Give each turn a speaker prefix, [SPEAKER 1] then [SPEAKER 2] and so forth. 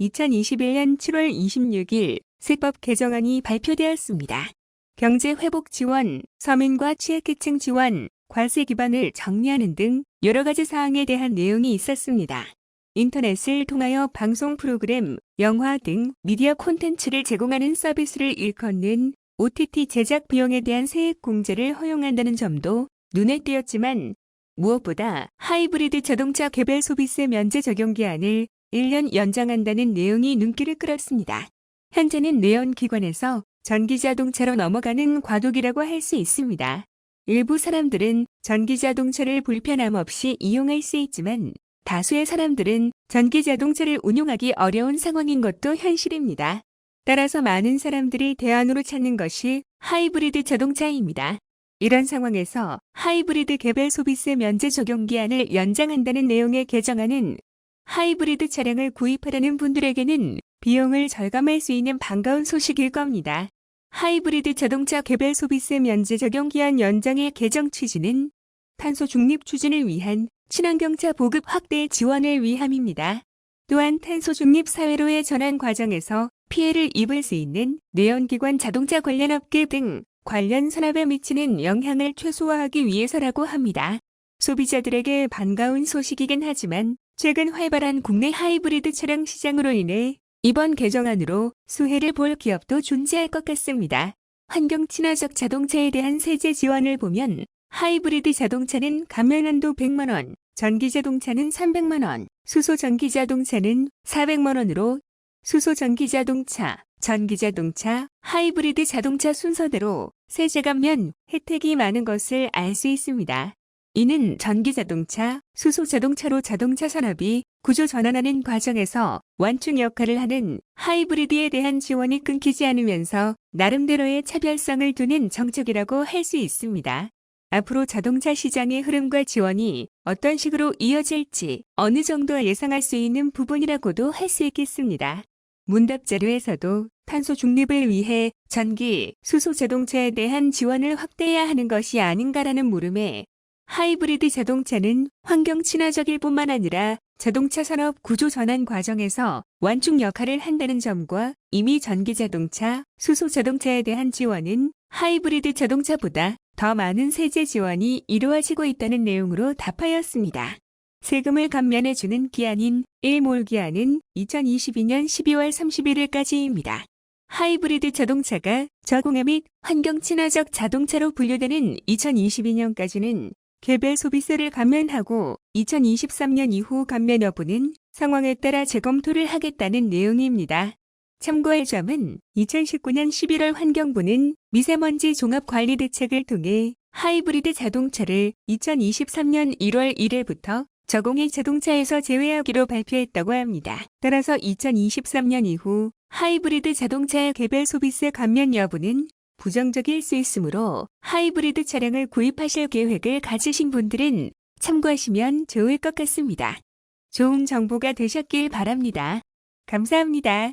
[SPEAKER 1] 2021년 7월 26일 세법 개정안이 발표되었습니다. 경제 회복 지원, 서민과 취약계층 지원, 과세 기반을 정리하는 등 여러 가지 사항에 대한 내용이 있었습니다. 인터넷을 통하여 방송 프로그램, 영화 등 미디어 콘텐츠를 제공하는 서비스를 일컫는 OTT 제작 비용에 대한 세액 공제를 허용한다는 점도 눈에 띄었지만 무엇보다 하이브리드 자동차 개별 소비세 면제 적용 기한을 1년 연장한다는 내용이 눈길을 끌었습니다. 현재는 내연기관에서 전기자동차로 넘어가는 과도기라고 할 수 있습니다. 일부 사람들은 전기자동차를 불편함 없이 이용할 수 있지만 다수의 사람들은 전기자동차를 운용하기 어려운 상황인 것도 현실입니다. 따라서 많은 사람들이 대안으로 찾는 것이 하이브리드 자동차입니다. 이런 상황에서 하이브리드 개별 소비세 면제 적용 기한을 연장한다는 내용의 개정안은 하이브리드 차량을 구입하려는 분들에게는 비용을 절감할 수 있는 반가운 소식일 겁니다. 하이브리드 자동차 개별 소비세 면제 적용 기한 연장의 개정 취지는 탄소 중립 추진을 위한 친환경차 보급 확대 지원을 위함입니다. 또한 탄소 중립 사회로의 전환 과정에서 피해를 입을 수 있는 내연기관 자동차 관련 업계 등 관련 산업에 미치는 영향을 최소화하기 위해서라고 합니다. 소비자들에게 반가운 소식이긴 하지만 최근 활발한 국내 하이브리드 차량 시장으로 인해 이번 개정안으로 수혜를 볼 기업도 존재할 것 같습니다. 환경 친화적 자동차에 대한 세제 지원을 보면 하이브리드 자동차는 감면한도 100만 원, 전기 자동차는 300만 원, 수소 전기 자동차는 400만 원으로 수소 전기 자동차, 전기 자동차, 하이브리드 자동차 순서대로 세제 감면 혜택이 많은 것을 알 수 있습니다. 이는 전기 자동차, 수소 자동차로 자동차 산업이 구조 전환하는 과정에서 완충 역할을 하는 하이브리드에 대한 지원이 끊기지 않으면서 나름대로의 차별성을 두는 정책이라고 할 수 있습니다. 앞으로 자동차 시장의 흐름과 지원이 어떤 식으로 이어질지 어느 정도 예상할 수 있는 부분이라고도 할 수 있겠습니다. 문답 자료에서도 탄소 중립을 위해 전기, 수소 자동차에 대한 지원을 확대해야 하는 것이 아닌가라는 물음에 하이브리드 자동차는 환경 친화적일 뿐만 아니라 자동차 산업 구조 전환 과정에서 완충 역할을 한다는 점과 이미 전기 자동차, 수소 자동차에 대한 지원은 하이브리드 자동차보다 더 많은 세제 지원이 이루어지고 있다는 내용으로 답하였습니다. 세금을 감면해주는 기한인 1몰 기한은 2022년 12월 31일까지입니다. 하이브리드 자동차가 저공해 및 환경 친화적 자동차로 분류되는 2022년까지는 개별 소비세를 감면하고 2023년 이후 감면 여부는 상황에 따라 재검토를 하겠다는 내용입니다. 참고할 점은 2019년 11월 환경부는 미세먼지 종합관리 대책을 통해 하이브리드 자동차를 2023년 1월 1일부터 저공해 자동차에서 제외하기로 발표했다고 합니다. 따라서 2023년 이후 하이브리드 자동차의 개별 소비세 감면 여부는 부정적일 수 있으므로 하이브리드 차량을 구입하실 계획을 가지신 분들은 참고하시면 좋을 것 같습니다. 좋은 정보가 되셨길 바랍니다. 감사합니다.